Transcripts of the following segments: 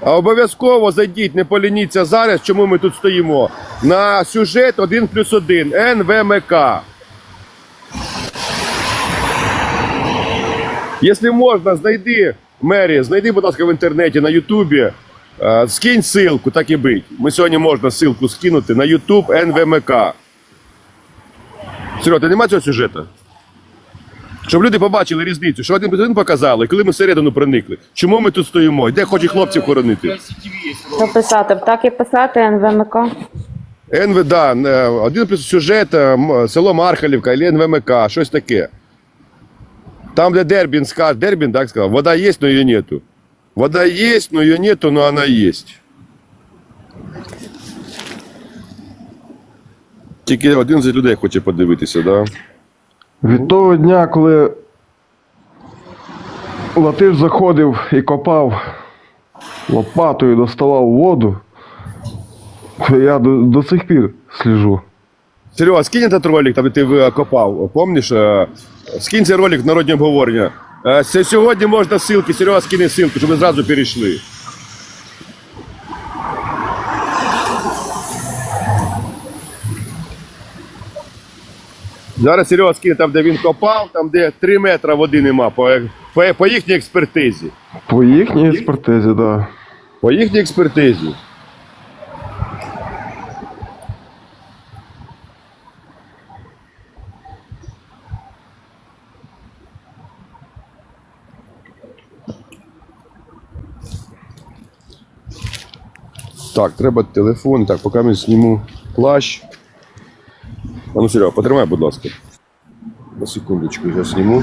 Обов'язково зайдіть, не полініться зараз, чому ми тут стоїмо. На сюжет 1 плюс 1 НВМК. Якщо можна, знайди Мері, знайди, будь ласка, в інтернеті на Ютубі. е, Скинь ссылку, так і бить. Ми сьогодні можна ссылку скинути на Ютуб НВМК. Серега, ти нема цього сюжету? Щоб люди побачили різницю, що один один показали, коли ми всередину проникли. Чому ми тут стоїмо? Де хочуть хлопців хоронити? Що писати? Так і писати НВМК. НВ, да, е, один плюс сюжет, е, м- село Мархалівка, або НВМК, щось таке. Там, де Дербін скаже, Дербін так сказав, вода є, но її нету. Вода є, но її нету, но вона є. Тільки один з людей хоче подивитися, да? Від того дня, коли Латиш заходив і копав лопатою, доставав воду, то я до, до сих пір сліжу. Серега, скинь этот ролик, там де ти ви копав. Помніш? е, Скинь цей ролик в народні обговорення. Е, с- Сьогодні можна ссылки, Серега скине ссылку, щоб ви зразу перейшли. Зараз Серега скине там, де він копав, там, де 3 метри води нема, по, по, по їхній експертизі. По їхній експертизі, так. Да. По їхній експертизі. Так, треба телефон. Так, поки я зніму плащ. Ну, Серега, потримай, будь ласка. На секундочку, я зніму.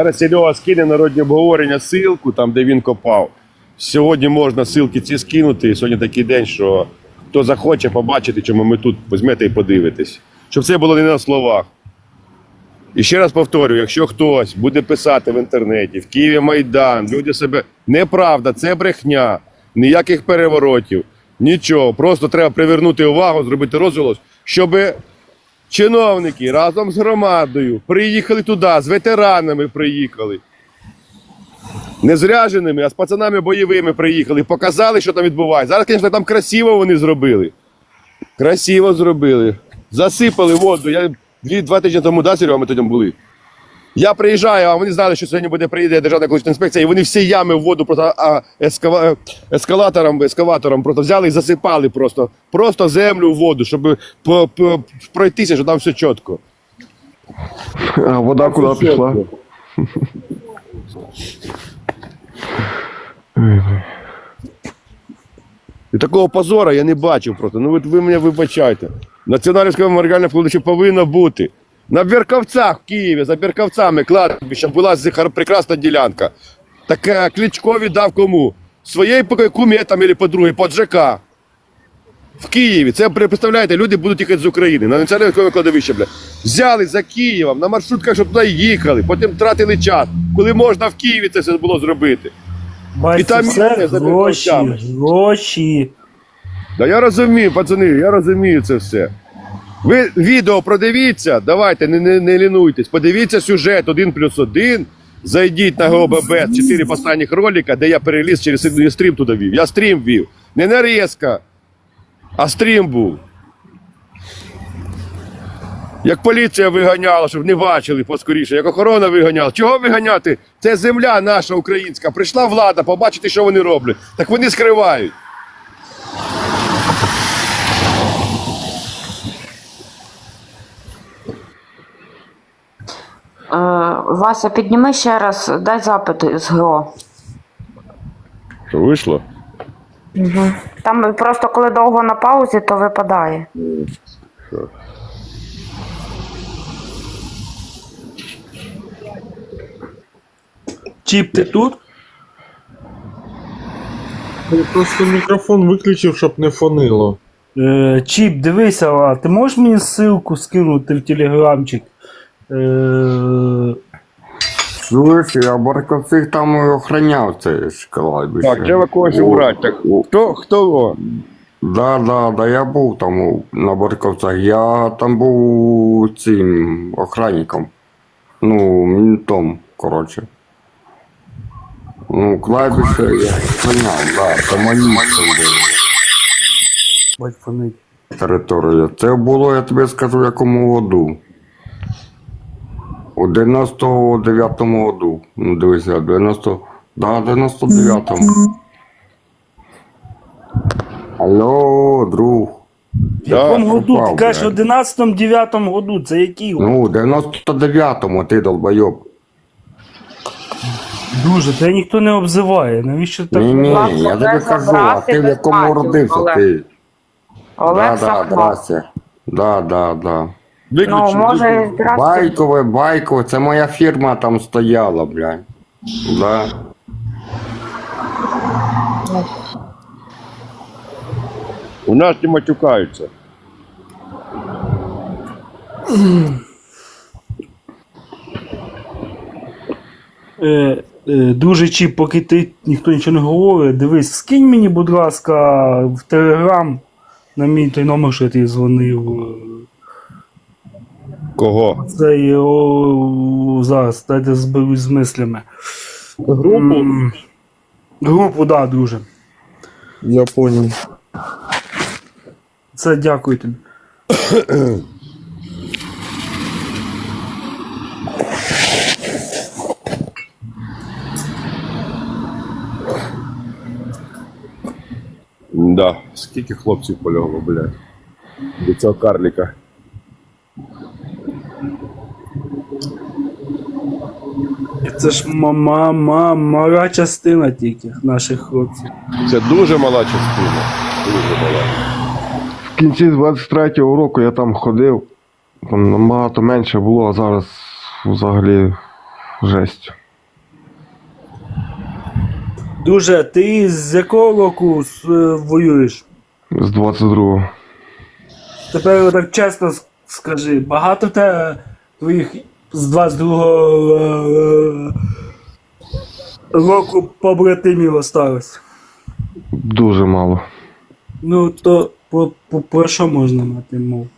Зараз Серега скине народні обговорення ссылку, там де він копав. Сьогодні можна ссылки ці скинути. Сьогодні такий день, що хто захоче побачити, чому ми тут візьмете і подивитесь. Щоб це було не на словах. І ще раз повторюю, якщо хтось буде писати в інтернеті, в Києві Майдан, люди себе. Неправда, це брехня, ніяких переворотів, нічого. Просто треба привернути увагу, зробити розголос, щоб чиновники разом з громадою приїхали туди, з ветеранами приїхали. Не з ряженими, а з пацанами бойовими приїхали, показали, що там відбувається. Зараз, звісно, там красиво вони зробили. Красиво зробили. Засипали воду. Я два тижні тому, да, Серега, ми тоді були. Я приїжджаю, а вони знали, що сьогодні буде приїде Державна екологічна інспекція, і вони всі ями в воду просто а, ескава, ескалатором, ескаватором просто взяли і засипали просто, просто землю в воду, щоб по, по, пройтися, що там все чітко. А вода куди пішла? І такого позора я не бачив просто. Ну ви, ви мене вибачайте. Національне меморіальне кладовище повинно бути. На Бірковцях в Києві, за Бірковцями кладбища була прекрасна ділянка. Так е, Кличко віддав кому? Своєї кумі там або подруги, под ЖК. В Києві. Це представляєте, люди будуть їхати з України на національне кладовище, бля. Взяли за Києвом на маршрутках, щоб туди їхали, потім тратили час, коли можна в Києві це все було зробити. Бать, І там за гроші, гроші. Да я розумію, пацани, я розумію це все. Ви відео продивіться, давайте, не, не, не лінуйтесь. Подивіться сюжет 1 плюс 1. Зайдіть на ГОББ, 4 останніх ролика, де я переліз через стрім туди вів. Я стрім вів. Не нарізка, а стрім був. Як поліція виганяла, щоб не бачили поскоріше, як охорона виганяла. Чого виганяти? Це земля наша українська. Прийшла влада побачити, що вони роблять. Так вони скривають. Вася, підніми ще раз, дай запит з ГО. Що вийшло? Там просто коли довго на паузі, то випадає. Чіп, ти тут? Я просто мікрофон виключив, щоб не фонило. Е, Чіп, дивися, а ти можеш мені ссылку скинути в телеграмчик? Е, Слухай, я Барковцих там охраняв цей шоколад. Так, треба когось убрати. Так, хто, хто? Да, да, да, я був там на Барковцях. Я там був цим охранником. Ну, мінтом, коротше. Ну, клавіші я охраняв, да, це мої бать фонить. територія. Це було, я тобі скажу, якому году. У 99-му году. Ну, дивися, 90... Да, 99-му. Алло, друг. В якому году? Ти кажеш, в блядь. 11-9 году, це який? год? Ну, у 99-му ти долбойоб. Дуже, тебе ніхто не обзиває. Навіщо так? Ні, ні, я тобі кажу, а ти в без якому матів, родився Олег. ти? Олег Да, да, Сахно. здрасте. Да, да, да. Ну, може. Байкове, байкове, це моя фірма там стояла, блядь. Да. У нас не матюкаються. Е, е, друже Чіп, поки ти ніхто нічого не говорить, дивись, скинь мені, будь ласка, в Телеграм на мій той номер, що я тобі дзвонив. Кого? Це о, зараз, дайте зберусь з мислями. Групу? М, Групу, да, друже. Я понял. Це дякую тобі. Да. Скільки хлопців полягло, блядь. До цього карліка. Це ж мама, мама, мала частина тільки наших хлопців. Це дуже мала частина. Дуже мала. В кінці 23-го року я там ходив. Там набагато менше було, а зараз взагалі жесть. Друже, ти з якого року с- е, воюєш? З 22-го. Тепер так чесно с- скажи, багато те твоїх з 22-го е, року побратимів осталось. Дуже мало. Ну, то про, про, про що можна мати мов?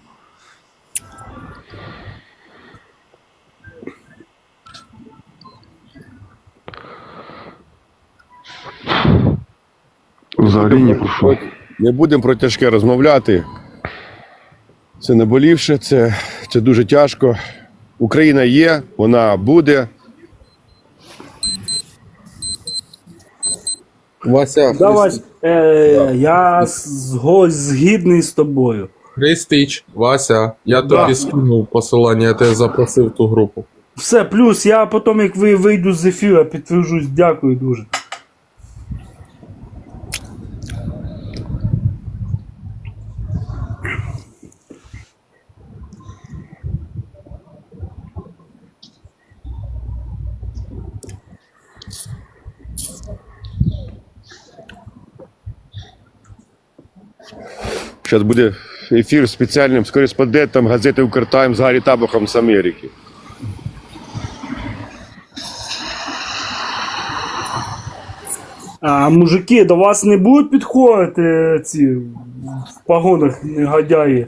Взагалі ні про що. Не будемо про тяжке розмовляти. Це наболівше, це, це дуже тяжко. Україна є, вона буде. Вася, Давай, Христич. е, я зго- згідний з тобою. Христич, Вася, я Да. тобі скинув посилання, я тебе запросив в ту групу. Все, плюс я потім, як ви вийду з ефіру, підтверджусь, дякую дуже. Зараз буде ефір спеціальним з кореспондентом газети Укртайм з Гаррі Табахом з Америки. А мужики, до вас не будуть підходити ці в погонах негодяї?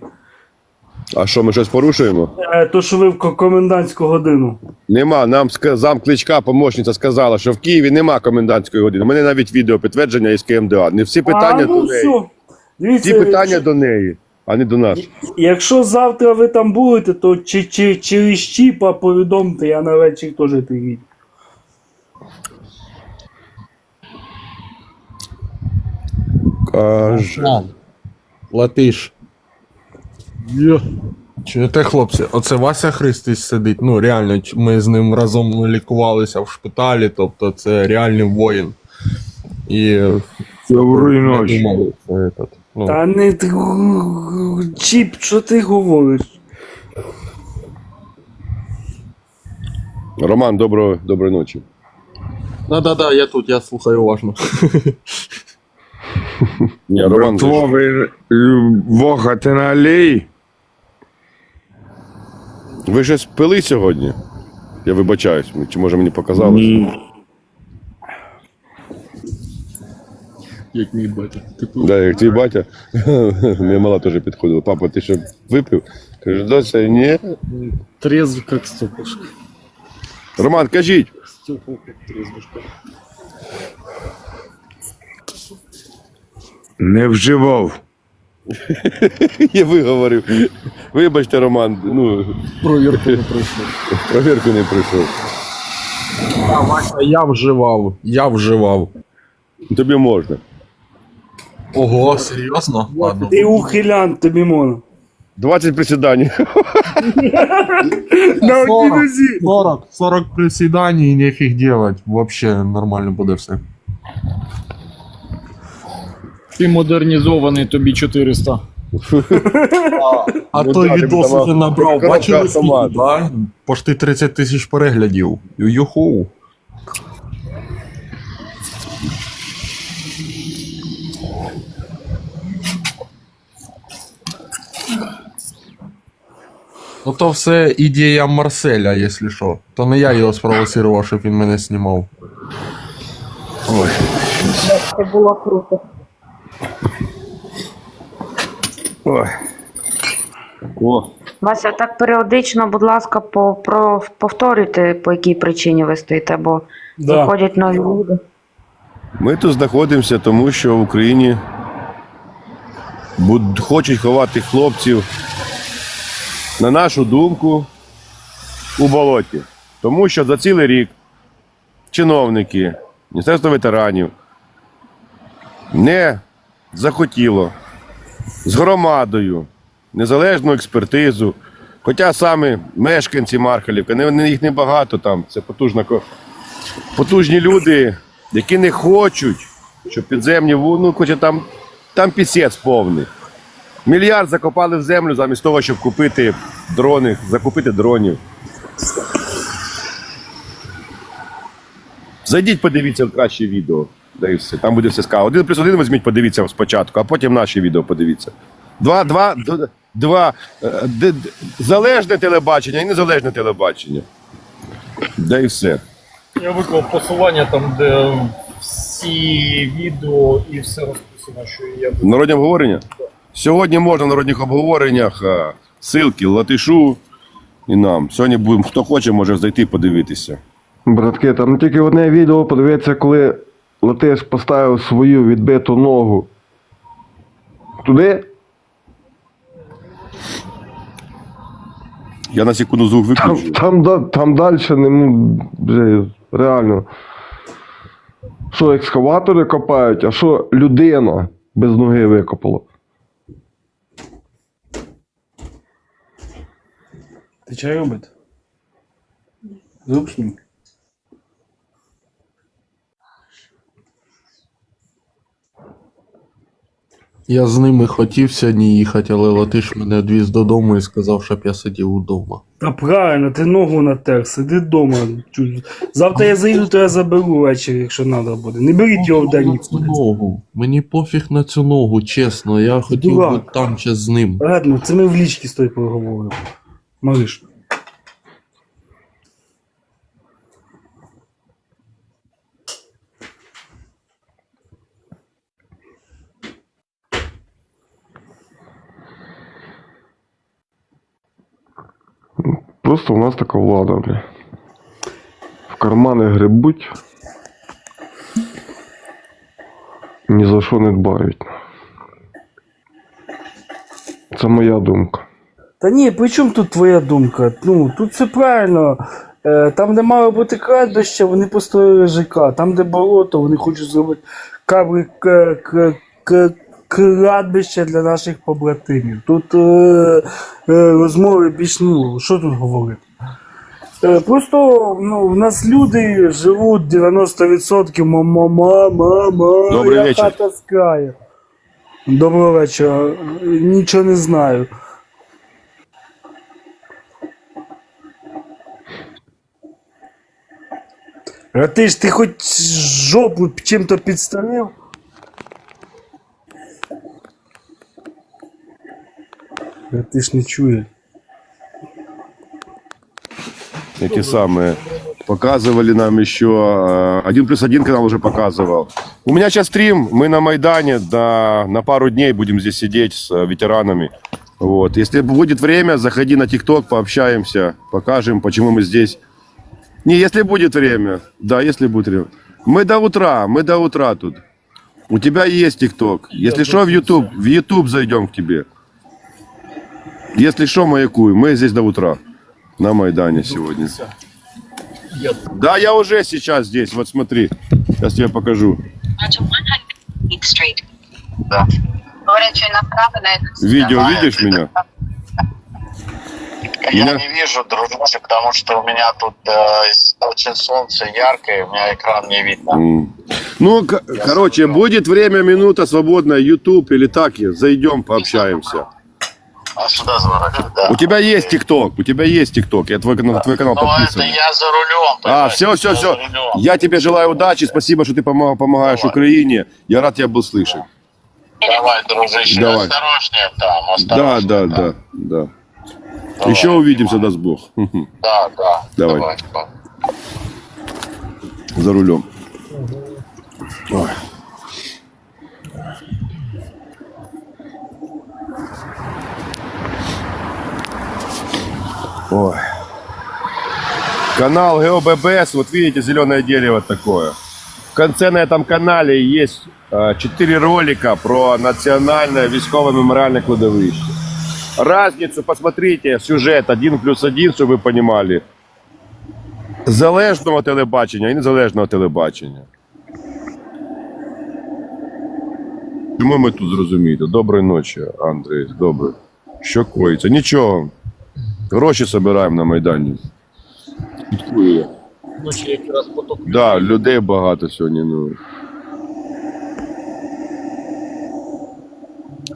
А що, ми щось порушуємо? Е, то, що ви в комендантську годину. Нема. Нам зам кличка, помощниця сказала, що в Києві нема комендантської години. У мене навіть відео підтвердження із КМДА. Не всі питання а, ну, до неї. все. Дивіться, Всі питання якщо, до неї, а не до нас. якщо завтра ви там будете, то чи, чи, через чіпа повідомте, я на вечір теж приїду. Каже. Латиш. Йо. Чуєте, хлопці, оце Вася Христич сидить. Ну, реально, ми з ним разом лікувалися в шпиталі, тобто це реальний воїн. І. Доброї ночі. этот, ну, Та не ти- чіп, що ти говориш? Роман, доброго, доброї ночі. Да-да-да, я тут, я слухаю уважно. Ні, Роман, на алеї? ви щось пили сьогодні? Я вибачаюсь, чи може мені показалось? Ні. Як мій батя. Типу, Да, як твій батя, моя мала теж підходила. Папа, ти що випив? Каже, доця, ні. трезв, як стопушка. Роман, кажіть. Степа, як трезвушка. Не вживав. Я виговорив. Вибачте, Роман, ну, Провірки не пройшли. провірку не пройшов. Я вживав, я вживав. Тобі можна. Ого, серйозно? Ладно. Ти ухилян, тобі можна. 20 присідань. На одній 40, нозі. 40, 40 присідань і нефіг делать. Вообще нормально буде все. Ти модернізований, тобі 400. А Ну той так, відос уже набрав, бачили скільки, да? Пошти 30 тисяч переглядів. Юху. Ну то все ідея Марселя, якщо що. То не я його спровоцирував, щоб він мене знімав. Це було круто. Ой. О, Вася, так періодично, будь ласка, по, про, повторюйте, по якій причині ви стоїте, бо Да. заходять нові люди. Ми тут знаходимося, тому що в Україні буд- хочуть ховати хлопців, на нашу думку, у болоті. Тому що за цілий рік чиновники, Міністерство ветеранів не захотіло з громадою незалежну експертизу. Хоча саме мешканці Мархалівки, їх небагато там, це потужна потужні люди, які не хочуть, щоб підземні ну, хоча там, там пісець повний. Мільярд закопали в землю замість того, щоб купити дрони, закупити дронів. Зайдіть, подивіться краще відео. Да і все. Там буде все сказано. Один плюс один візьміть, подивіться спочатку, а потім наші відео подивіться. Два, два, два е, залежне телебачення і незалежне телебачення. Да і все. Я виклав посилання там, де всі відео і все розписано, що я Народні обговорення? Сьогодні можна в народних обговореннях е, ссылки латишу і нам. Сьогодні будемо, хто хоче, може зайти подивитися. Братки, там тільки одне відео подивіться, коли Латиш поставив свою відбиту ногу. Туди, Я на секунду звук там, виключу. там, да- там далі не реально. Що екскаватори копають, а що людина без ноги викопала. Ти чай робить? Зручно. Я з ними хотів сьогодні їхати, але Латиш мене відвіз додому і сказав, щоб я сидів удома. Та правильно, ти ногу натер, сиди вдома. Завтра я заїду, то я заберу ввечері, якщо треба буде. Не беріть його в день нікуди. ногу. Мені пофіг на цю ногу, чесно. Я хотів Дурак. бути там ще з ним. Ладно, це ми в лічці з тобою поговоримо. Малиш. Просто у нас така влада, бля. В кармани грибуть. Ні за що не дбають. Це моя думка. Та ні, при чому тут твоя думка? Ну, тут все правильно. Е, Там, де мало бути кладбище, вони построїли ЖК. Там, де болото, вони хочуть зробити кабри кладбище для наших побратимів. Тут е, е, розмови більш ну, що тут говорити? Е, Просто ну, в нас люди живуть 90% мама, мама, мама, Добрий я вечір. хата з краю. Доброго вечора. Нічого не знаю. А ти ж ти хоч жопу чем-то підставив? А ти ж не чуя. Эти самые. Показывали нам еще. Э, один плюс один канал уже показывал. У меня сейчас стрим. Мы на Майдане. да, на пару дней будем здесь сидеть с э, ветеранами. Вот. Если будет время, заходи на ТикТок, пообщаемся, покажем, почему мы здесь. Не, если будет время. Да, если будет время. Мы до утра, мы до утра тут. У тебя есть ТикТок. Если что, в YouTube, в YouTube зайдем к тебе. Если что, маякуй. Мы здесь до утра. На Майдане сегодня. Да, я уже сейчас здесь. Вот смотри. Сейчас тебе покажу. onto 100th Street. Да. Говорят, что направо на эту Видео видишь меня? Я не вижу, дружище, потому что у меня тут э, очень солнце яркое, у меня экран не видно. М. Ну, к- короче, будет время, минута свободная, YouTube или так, зайдем, пообщаемся. А сюда заворачивай, да. У тебя есть ТикТок, у тебя есть ТикТок, я твой, на твой канал Ну, это подписан. я за рулем. А, понимаешь, все, все, я все. рулем. Я тебе желаю удачи, спасибо, что ты помо- помогаешь Давай. Украине. Я рад тебя был слышать. Давай, дружище, Давай. осторожнее там, Да, осторожнее. да, там. да, да. Давай. Еще увидимся, даст Бог. Да, да. Давай. давай. За рулем. Ой. Ой. Канал ГеоББС, вот видите, зеленое дерево такое. В конце на этом канале есть э, четыре ролика про национальное військовое мемориальное кладовище. Разницу, посмотрите, сюжет один плюс один, щоб ви понимали залежного телебачення і незалежного телебачення. Чому ми тут зрозумієте? Доброї ночі, Андрій. Добре. Що коїться? Нічого. Гроші збираємо на Майдані. Слідкую я. вночі якраз поток. Да, людей багато сьогодні. Ну.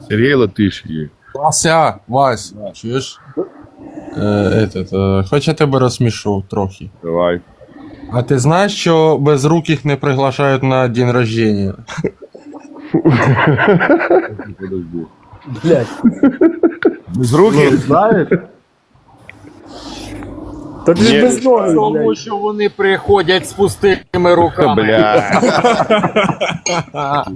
Сергій Латиш є. Вася, Вась, чуєш? Е, этот, е, хоч я тебе розсмішу трохи. Давай. А ти знаєш, що безруких не приглашають на день рождения? Подожди. Блять. Без руки? Знаєш? Та ти Ні. ж без ноги, Тому блядь. що вони приходять з пустими руками. Бля.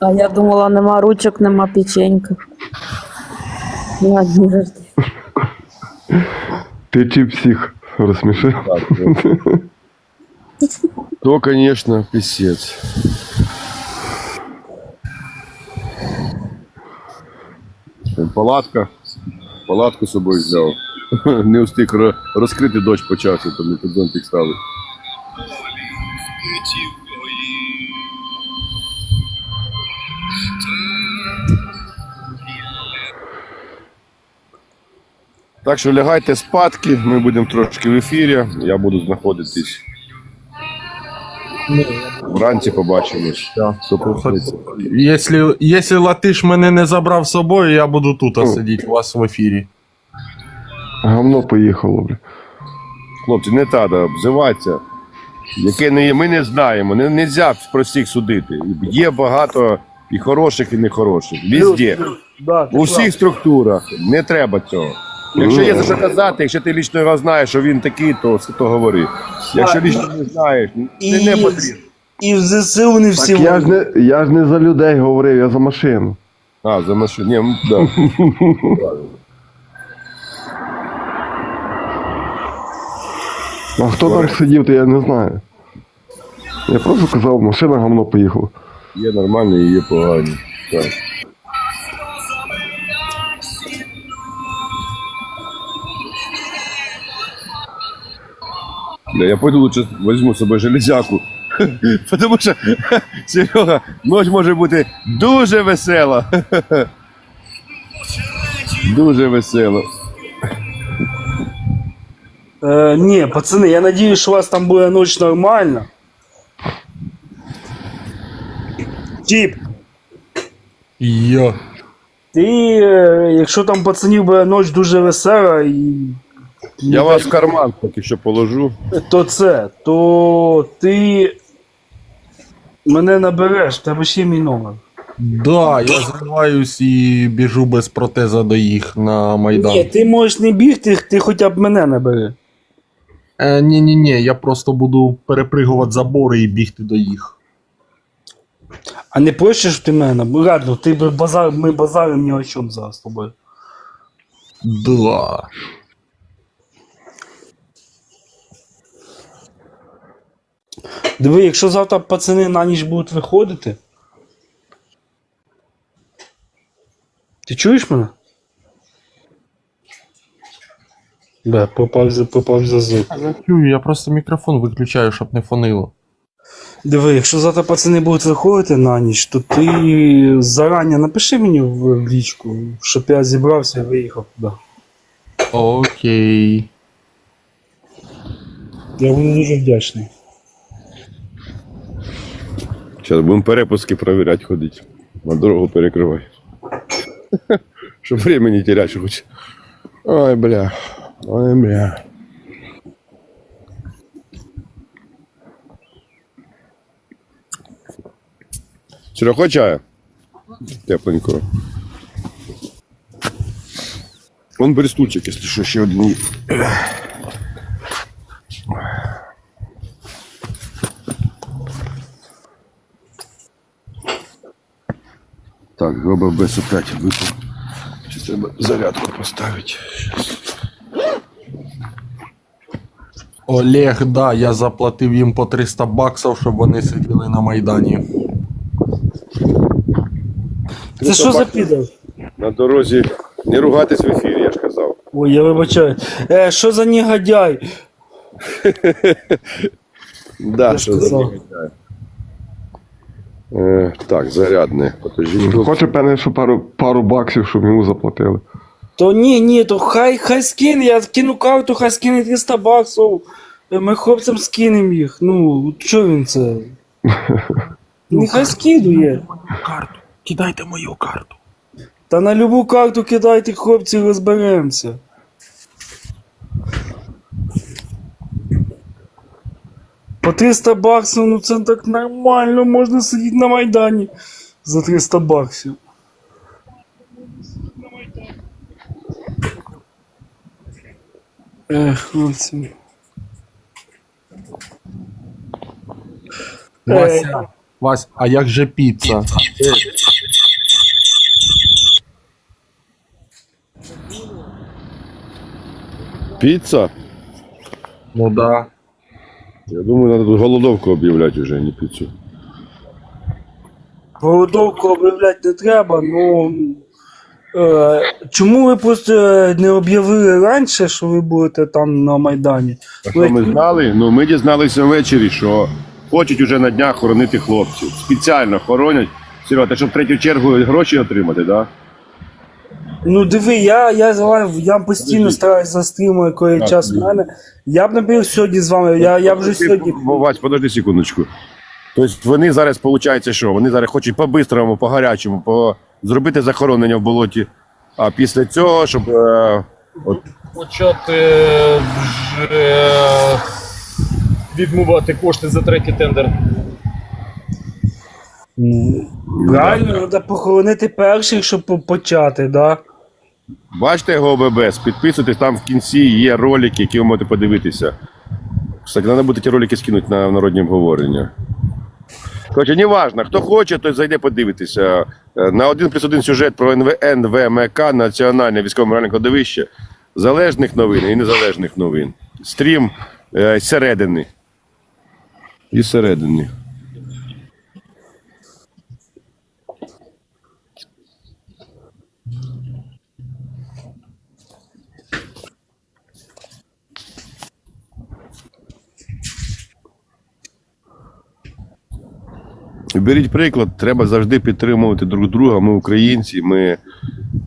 А я думала, нема ручок, нема печенька. Я не завжди. Ти чи всіх розсмішив? То, конечно, писец. Палатка. Палатку з собою взяв. Не встиг ро- розкрити дощ почався, тому тут зонтик Так що лягайте спадки, ми будемо трошки в ефірі. Я буду знаходитись. Вранці побачимось. Якщо, якщо Латиш мене не забрав з собою, я буду тут сидіти у вас в ефірі. Гавно поїхало, бля. Хлопці, не треба обзиватися. Яке не є, ми не знаємо. Не можна про всіх судити. Є багато і хороших, і нехороших. Везде. Да, У всіх структурах. Не треба цього. Якщо є за що казати, якщо ти лічно його знаєш, що він такий, то, то говори. Якщо лічно не знаєш, не, не потрібно. І в ЗСУ вони всі. Так я ж не, я ж не за людей говорив, я за машину. А, за машину. Ні, ну, да. А хто там сидів, то я не знаю. Я просто казав, машина гавно поїхала. Є нормальні і є погані. Так. Да, я пойду лучше возьму з собою железяку. Потому що, Серега, ночь може бути дуже весела. Дуже весела. Е, ні, пацани, я надіюсь, що у вас там буде ніч нормальна. Тіп, Йо. ти, е, якщо там пацанів буде ніч дуже весела, і, Я вас в карман поки що положу. то це, то ти мене набереш, в тебе ще є мій номер. Да, я зриваюсь і біжу без протеза до їх на Майдан. Ні, ти можеш не бігти, ти хоча б мене набери. Е, ні, ні, ні, я просто буду перепригувати забори і бігти до їх. А не проще ж ти мене? Бо Ладно, ти б базар, ми базаримо ні о чому зараз з тобою. Да. Диви, якщо завтра пацани на ніч будуть виходити. Ти чуєш мене? Бе, попав за попав за звук. Я чую, я просто мікрофон виключаю, щоб не фонило. Диви, якщо завтра пацани будуть виходити на ніч, то ти зарані напиши мені в лічку, щоб я зібрався і виїхав туди. Окей. Я буду дуже вдячний. Зараз будемо перепуски перевіряти ходити. На дорогу перекривай. Щоб времени не терять, хоч. Ой, бля. Ой, бля. Серега, чаю? Тепленького. Вон бери стульчик, якщо що, ще один. Так, робив без опять випав. Чи треба зарядку поставити? Олег, да, я заплатив їм по 300 баксів, щоб вони сиділи на Майдані. Це що за підар? На дорозі не ругатись в ефірі, я ж казав. Ой, я вибачаю. Е, що за негодяй? Да, Я що за сказав. негодяй. Е, так, зарядне. Подожди. Хоче певне, що пару, пару баксів, щоб йому заплатили. То ні, ні, то хай, хай скине, я кину карту, хай скине 300 баксів. Е, Ми хлопцям скинемо їх. Ну, що він це? Нехай скидує. Карту. Кидайте мою карту. Та на любу карту кидайте, хлопці, розберемося. По 300 баксів, ну це так нормально, можна сидіти на Майдані за 300 баксів. Хлопці. Вася. Вась, а як же піца? Піца? Ну да. Я думаю, треба тут голодовку об'являти вже, а не піцу. Голодовку об'являти не треба, ну. Е, чому ви просто е, не об'явили раніше, що ви будете там на Майдані? А що ми знали? Ну, ми дізналися ввечері, що хочуть уже на днях хоронити хлопців. Спеціально хоронять. Серега, ти щоб в третю чергу гроші отримати, так? Да? Ну диви, я, я, я, я постійно стараюся за стрімою, коли час в мене. Я б наприклад сьогодні з вами. Я, я вже сьогодні. Вась, подожди секундочку. Тобто вони зараз, виходить, що? Вони зараз хочуть по-бистрому, по-гарячому, по... зробити захоронення в болоті. А після цього, щоб. Е... От, Почати вже відмивати кошти за третій тендер. Правильно, треба похоронити перших, щоб по- почати, да? бачите його ОББС, підписуйтесь, там в кінці є ролики, які ви можете подивитися. Кстати, треба буде ті ролики скинути на народні обговорення. Коротше, не важно, хто хоче, той зайде подивитися. Е, На один плюс один сюжет про НВН, НВМК, Національне військово моральне кладовище, залежних новин і незалежних новин. Стрім е, середини. І середини. Беріть приклад, треба завжди підтримувати друг друга. Ми українці, ми,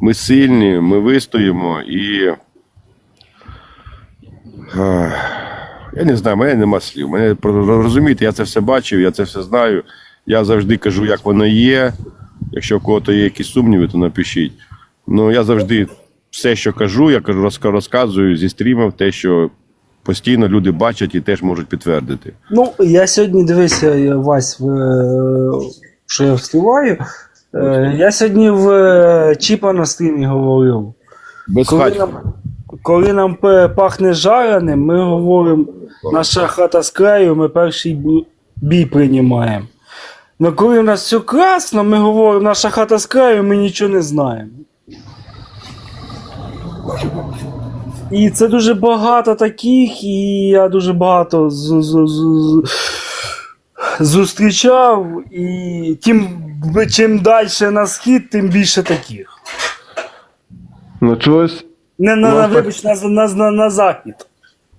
ми сильні, ми вистоїмо і. Я не знаю, в мене нема слів. Мене розумієте, я це все бачив, я це все знаю. Я завжди кажу, як воно є. Якщо у кого-то є якісь сумніви, то напишіть. Ну я завжди все, що кажу, я кажу, розказую зі стрімів, те, що постійно люди бачать і теж можуть підтвердити. Ну, я сьогодні дивився, я, Вась, в, е, що я встигаю. Е, я сьогодні в е, Чіпа на стрімі говорив. Без Коли нам, коли нам пахне жареним, ми говоримо, наша хата з краю, ми перший бій приймаємо. Ну коли в нас все красно, ми говоримо, наша хата з краю, ми нічого не знаємо. І це дуже багато таких, і я дуже багато з, з, з, з, зустрічав, і тим, чим далі на схід, тим більше таких. На чогось, Не на, Ну, на так- вибач, на, на, на, на захід.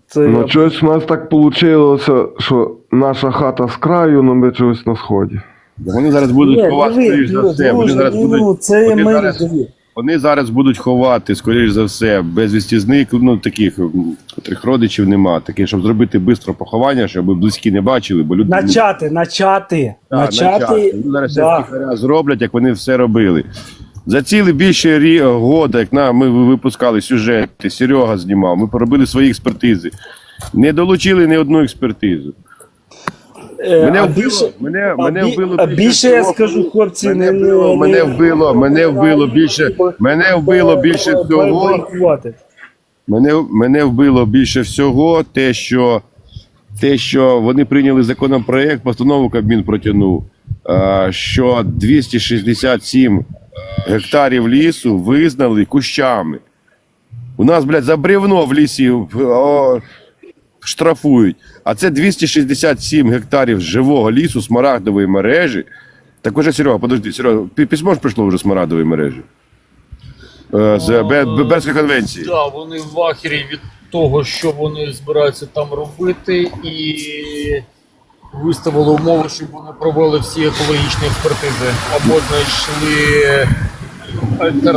Це на я- чогось у нас так вийшло, що наша хата з краю, але ми чогось на сході. Вони зараз будуть ховати, скоріш за все. Вони зараз ну, будуть, це ми зараз-. Вони зараз будуть ховати, скоріш за все, безвісті зник, ну таких, котрих родичів нема. Таке, щоб зробити швидко поховання, щоб близькі не бачили, бо люди. Начати, начати, Да, начати. начати. Зараз да. все зроблять, як вони все робили. За цілий більше рі... года, як на, ми випускали сюжети, Серега знімав, ми поробили свої експертизи. Не долучили ні одну експертизу. Е, Мене а вбило, більше, мене, мене вбило а більше я скажу, хлопці, мене не- вбило, не- мене вбило, мене вбило більше, мене вбило більше всього. байкувати. Мене, мене вбило більше всього те, що, те, що вони прийняли законопроект, постанову Кабмін протягнув, е, що 267 гектарів лісу визнали кущами. У нас, блядь, за бревно в лісі о, штрафують. А це 267 гектарів живого лісу, смарагдової мережі. Так уже, Серега, подожди, Серега, письмо ж прийшло вже смарагдової мережі. Е, З Бе- Бе- конвенції. Да, вони в ахері від того, що вони збираються там робити, і виставили умови, щоб вони провели всі екологічні експертизи або знайшли альтернативу.